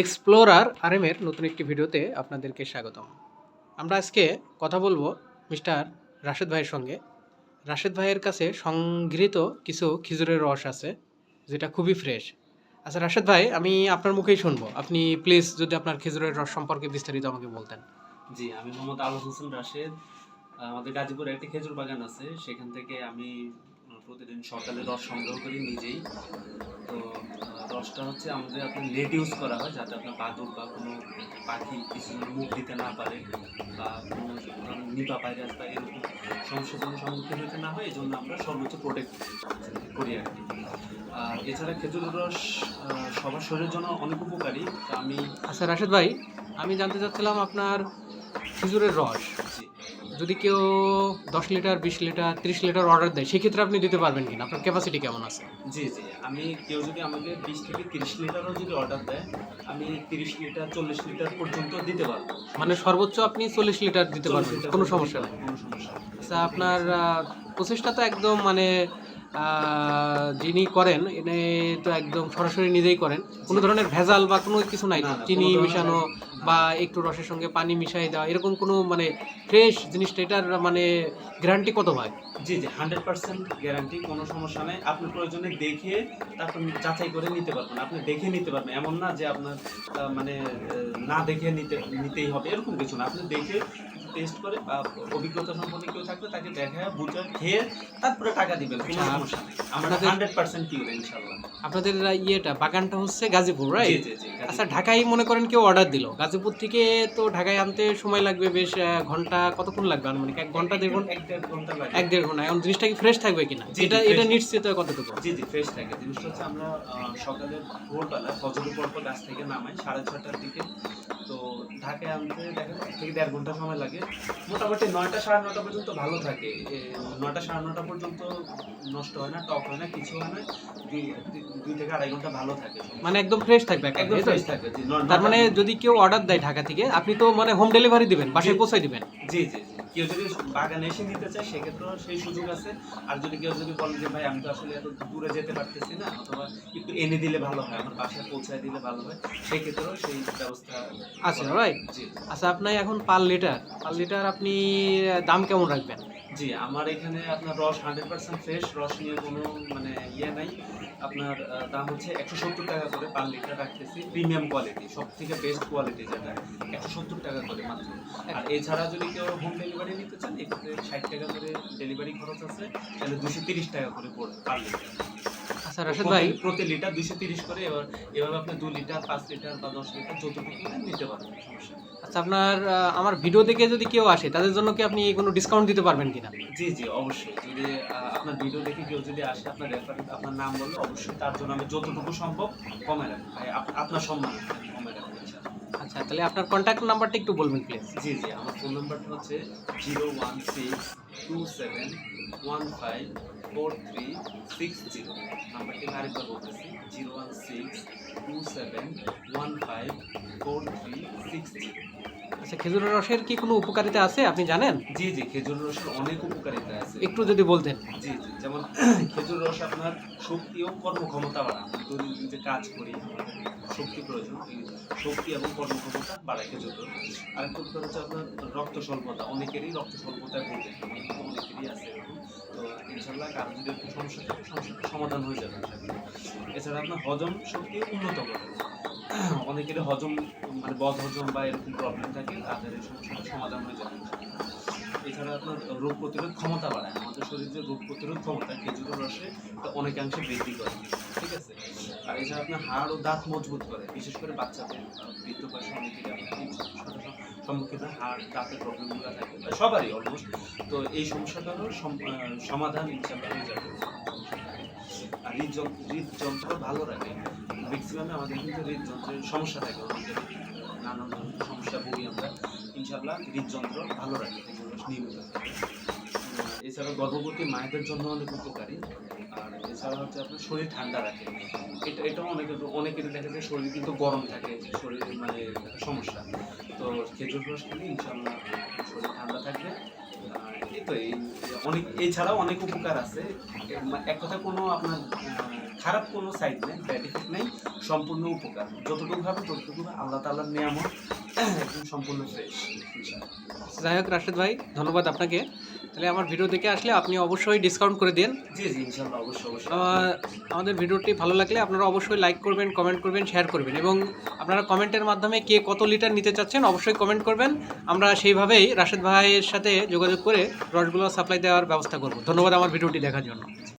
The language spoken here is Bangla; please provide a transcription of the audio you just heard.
এক্সপ্লোরার আরএমের নতুন একটি ভিডিওতে আপনাদেরকে স্বাগতম। আমরা আজকে কথা বলব মিস্টার রাশেদ ভাইয়ের সঙ্গে। রাশেদ ভাইয়ের কাছে সংগৃহীত কিছু খেজুরের রস আছে, যেটা খুবই ফ্রেশ আচ্ছা রাশেদ ভাই, আমি আপনার মুখেই শুনব। আপনি প্লিজ যদি আপনার খেজুরের রস সম্পর্কে বিস্তারিত আমাকে বলতেন। জি, আমি মোহাম্মদ আলম হোসেন রাশেদ। আমাদের গাজীপুরে একটি খেজুর বাগান আছে, সেখান থেকে আমি প্রতিদিন সকালে রস সংগ্রহ করি নিজেই। তো রসটা হচ্ছে আমাদের আপনার নেট ইউজ করা হয় যাতে আপনার বাদুর বা কোনো পাখি কিছু মুখ দিতে না পারে বা কোনো নিপা ভাইরাস বা এরকম সমস্যার সম্মুখীন হতে না হয় এই জন্য আমরা সর্বোচ্চ প্রোটেক্ট করি আর কি। আর এছাড়া খেজুর রস সবার শরীরের জন্য অনেক উপকারী। তা আমি আচ্ছা রাশেদ ভাই, আমি জানতে চাচ্ছিলাম আপনার খেজুরের রস। যদি কেউ দশ লিটার বিশ লিটার তিরিশ লিটার অর্ডার দেয় সেক্ষেত্রে আপনি দিতে পারবেন কিনা? আপনার ক্যাপাসিটি কেমন আছে? জি জি। আমি কেউ যদি আমাকে বিশ থেকে তিরিশ লিটারও যদি অর্ডার দেয় আমি তিরিশ লিটার চল্লিশ লিটার পর্যন্ত দিতে পারব। মানে সর্বোচ্চ আপনি চল্লিশ লিটার দিতে পারবেন কোনো সমস্যা নেই। কোনো সমস্যা আচ্ছা আপনার প্রচেষ্টা তো একদম মানে যিনি করেন এনে তো একদম সরাসরি নিজেই করেন। কোনো ধরনের ভেজাল বা কোনো কিছু নাই। চিনি মিশানো বা একটু রসের সঙ্গে পানি মিশাই দেওয়া এরকম কোনো মানে ফ্রেশ জিনিসটা এটার মানে গ্যারান্টি কত ভাই? জি জি হান্ড্রেড পার্সেন্ট গ্যারান্টি কোনো সমস্যা নেই। আপনি প্রয়োজনে দেখে তারপর যাচাই করে নিতে পারবেন। আপনি দেখে নিতে পারবেন। এমন না যে আপনার মানে না দেখে নিতে নিতেই হবে এরকম কিছু না। আপনি দেখে টেস্ট করে বা অভিজ্ঞতা সম্পন্ন কেউ থাকলে তাকে দেখা বুঝে খেয়ে তারপরে টাকা দিবেন। কোনো আচ্ছা, সমস্যা নেই। আমরা হান্ড্রেড পার্সেন্ট কিউর ইনশাল্লাহ আপনাদের ইয়েটা বাগানটা হচ্ছে গাজীপুর রাইট আচ্ছা ঢাকায় মনে করেন কেউ অর্ডার দিল। গাজীপুর থেকে তো ঢাকায় আনতে সময় লাগবে বেশ ঘণ্টা কতক্ষণ লাগবে আনুমানিক? এক ঘণ্টা দেড় ঘণ্টা? এক দেড় ঘণ্টা লাগে এক দেড় ঘণ্টা। এখন জিনিসটা কি ফ্রেশ থাকবে কিনা? এটা এটা নিশ্চিত কতটুকু? জি জি ফ্রেশ থাকে। জিনিসটা হচ্ছে আমরা সকালে ভোরবেলা ফজরের পর গাছ থেকে নামাই সাড়ে ছটার দিকে। ঢাকায় আনতে দেখা যায় এক থেকে দেড় ঘণ্টা সময় লাগে। মোটামুটি নয়টা সাড়ে নটা পর্যন্ত ভালো থাকে। নয়টা সাড়ে নটা পর্যন্ত নষ্ট হয় না টক হয় না কিছু হয় না। দুই থেকে আড়াই ঘণ্টা ভালো থাকে। মানে একদম ফ্রেশ থাকবে একদম? ফ্রেশ থাকে জি ন- তার মানে যদি কেউ অর্ডার দেয় ঢাকা থেকে আপনি তো মানে হোম ডেলিভারি দিবেন বাসায়। পৌঁছাই দিবেন। জি জি জি। কেউ যদি বাগানে এসে নিতে চায় সেক্ষেত্রেও সেই সুযোগ আছে। আর যদি কেউ যদি বলে যে ভাই আমি তো আসলে এত দূরে যেতে পারতেছি না অথবা একটু এনে দিলে ভালো হয় আমার বাসায় পৌঁছায় দিলে ভালো হয় সেক্ষেত্রেও সেই ব্যবস্থা আচ্ছা করা- রাইট আচ্ছা আপনার এখন পার লিটার পার লিটার আপনি দাম কেমন রাখবেন? জি আমার এখানে আপনার রস হান্ড্রেড পার্সেন্ট ফ্রেশ রস নিয়ে কোনো মানে ইয়ে নাই। আপনার দাম হচ্ছে একশো সত্তর টাকা করে পার লিটার রাখতেছি। প্রিমিয়াম কোয়ালিটি সব থেকে বেস্ট কোয়ালিটি যেটা। একশো সত্তর টাকা করে মাত্র। আর এছাড়া যদি কেউ হোম ডেলিভারি নিতে চান এক্ষেত্রে ষাট টাকা করে ডেলিভারি খরচ আছে। তাহলে দুশো তিরিশ টাকা করে পড়ে পার লিটার। আচ্ছা রাশেদ ভাই। প্রতি- লিটার দুশো তিরিশ করে এবার এভাবে আপনি দু লিটার পাঁচ লিটার বা দশ লিটার যতটুকু নিতে পারবেন সমস্যা আচ্ছা আপনার আমার ভিডিও দেখে যদি কেউ আসে তাদের জন্য কি আপনি কোনো ডিসকাউন্ট দিতে পারবেন কিনা? জি জি অবশ্যই। যদি আপনার ভিডিও দেখে কেউ যদি আসে আপনার রেফার আপনার নাম বললে অবশ্যই তার জন্য আমি যতটুকু সম্ভব কমে রাখব। আপনার সম্মান কমে রাখব ইনশাআল্লাহ। আচ্ছা তাহলে আপনার কন্ট্যাক্ট নাম্বারটা একটু বলবেন প্লিজ জি জি, আমার ফোন নাম্বারটা হচ্ছে zero one six two seven one five four three six zero নাম্বারটি আরেকবার বলতেছি zero one six two seven one five four three six zero আচ্ছা খেজুরের রসের কি কোনো উপকারিতা আছে আপনি জানেন? জি জি খেজুর রসের অনেক উপকারিতা আছে। একটু যদি বলতেন। জি জি যেমন খেজুর রস আপনার শক্তি ও কর্মক্ষমতা বাড়ায়। দৈনন্দিন যে কাজ করি শক্তি প্রয়োজন শক্তি এবং কর্মক্ষমতা বাড়ায় খেজুর রস। আরেকটা উপকার হচ্ছে আপনার রক্ত স্বল্পতা। অনেকেরই রক্ত স্বল্পতায় ভোগে অনেকেরই আছে তো ইনশাল্লাহ কারও যদি একটু সমস্যা সমস্যাটা সমাধান হয়ে যাবে এছাড়া আপনার হজম শক্তি উন্নত করে। অনেকেরই হজম মানে বদ হজম বা এরকম প্রবলেম থাকে, তাদের এই সমস্যাটা সমাধান হয়ে ইনশাল্লাহ। এছাড়া আপনার রোগ প্রতিরোধ ক্ষমতা বাড়ায়। আমাদের শরীরে রোগ প্রতিরোধ ক্ষমতা খেজুরের রসে অনেকাংশে বৃদ্ধি করে, ঠিক আছে? আর এছাড়া আপনার হাড় ও দাঁত মজবুত করে, বিশেষ করে বাচ্চাদের বৃদ্ধ বয়সে অনেকেরই সম্মুখীন হাড়, দাঁতের প্রবলেমগুলো থাকে সবারই অলমোস্ট তো এই সমস্যাটারও সম- সমাধান ইনশাল্লাহ হয়ে যাবে। হৃদযন্ত্র ভালো রাখে ম্যাক্সিমামে আমাদের কিন্তু হৃদযন্ত্রের সমস্যা থাকে। অনেকের নানান ধরনের সমস্যা ভুগি আমরা। ইনশাল্লাহ হৃদযন্ত্র ভালো রাখে নিয়মিত। এছাড়া গর্ভবতী মায়েদের জন্য অনেক উপকারী। আর এছাড়া হচ্ছে আপনার শরীর ঠান্ডা রাখে। এটা এটাও অনেকের অনেকেরই দেখা যায় শরীর কিন্তু গরম থাকে। শরীরে মানে সমস্যা। তো খেজুর রস খেলে ইনশাল্লাহ শরীর ঠান্ডা থাকবে। এই এই অনেক, এছাড়াও অনেক উপকার আছে। এক কথা কোনো আপনার খারাপ কোনো সাইড নেই ব্যাড ইফেক্ট নেই, সম্পূর্ণ উপকার। যতটুকু ভাবে ততটুকু আল্লাহ তাআলার নিয়ামত একদম সম্পূর্ণ ফ্রেশ যাই হোক, রাশেদ ভাই, ধন্যবাদ আপনাকে। তাহলে আমার ভিডিও দেখে আসলে আপনি অবশ্যই ডিসকাউন্ট করে দিন। জি জি ইনশাল্লাহ অবশ্যই অবশ্যই। আমাদের ভিডিওটি ভালো লাগলে আপনারা অবশ্যই লাইক করবেন কমেন্ট করবেন শেয়ার করবেন এবং আপনারা কমেন্টের মাধ্যমে কে কত লিটার নিতে চাচ্ছেন অবশ্যই কমেন্ট করবেন। আমরা সেইভাবেই রাশেদ ভাইয়ের সাথে যোগাযোগ করে রসগুলো সাপ্লাই দেওয়ার ব্যবস্থা করব। ধন্যবাদ আমার ভিডিওটি দেখার জন্য।